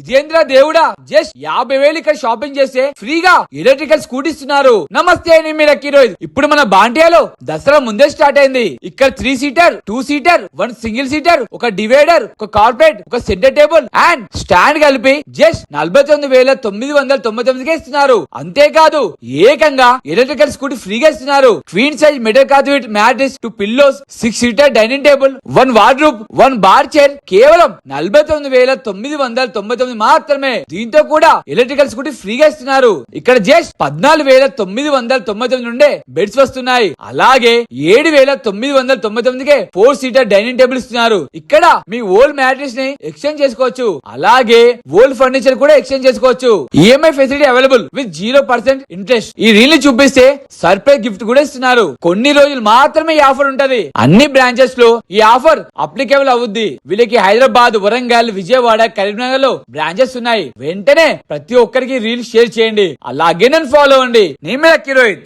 ఇదేంద్ర దేవుడా జస్ట్ యాభై వేలు ఇక్కడ షాపింగ్ చేస్తే ఫ్రీగా ఎలక్ట్రికల్ స్కూటీ ఇస్తున్నారు. నమస్తే నేను మీ లక్కీ రోహిత్. ఇప్పుడు మన బాంటియాలో దసరా ముందే స్టార్ట్ అయింది. ఇక్కడ three seater two seater one single seater ఒక డివైడర్ ఒక కార్పెట్ ఒక సెంటర్ టేబుల్ అండ్ స్టాండ్ కలిపి జస్ట్ నలభై తొమ్మిది వేల తొమ్మిది వందల తొంభై తొమ్మిదికే ఇస్తున్నారు. అంతేకాదు ఏకంగా ఎలక్ట్రికల్ స్కూటీ ఫ్రీగా ఇస్తున్నారు. క్వీన్ సైజ్ మెటల్ కాదు mattress two pillows six seater dining table one wardrobe one bar chair కేవలం నలభై తొమ్మిది వేల తొమ్మిది వందల తొంభై తొమ్మిది మాత్రమే. దీంతో కూడా ఎలక్ట్రికల్ స్కూటీ ఫ్రీగా ఇస్తున్నారు. ఇక్కడ జస్ట్ పద్నాలుగు వేల తొమ్మిది వందల తొంభై తొమ్మిది నుండే బెడ్స్ వస్తున్నాయి. అలాగే ఏడు వేల తొమ్మిది వందల తొంభై తొమ్మిదికే ఫోర్ సీటర్ డైనింగ్ టేబుల్ ఇస్తున్నారు. ఇక్కడ మీ ఓల్డ్ మ్యాట్రిస్ని ఎక్స్చేంజ్ చేసుకోవచ్చు. అలాగే ఓల్డ్ ఫర్నిచర్ కూడా ఎక్స్చేంజ్ చేసుకోవచ్చు. EMI facility available with zero percent interest ఈ రీల్ని చూపిస్తే సర్ప్రైజ్ గిఫ్ట్ కూడా ఇస్తున్నారు. కొన్ని రోజులు మాత్రమే ఈ ఆఫర్ ఉంటది. అన్ని బ్రాంచెస్లో ఈ ఆఫర్ అప్లికేబుల్ అవుద్ది. వీళ్ళకి హైదరాబాద్ వరంగల్ విజయవాడ కరీంనగర్లో బ్రాంచెస్ ఉన్నాయి. వెంటనే ప్రతి ఒక్కరికి రీల్ షేర్ చేయండి. అలాగే నన్ను ఫాలో అవ్వండి. నేను మీద కిరోహిత్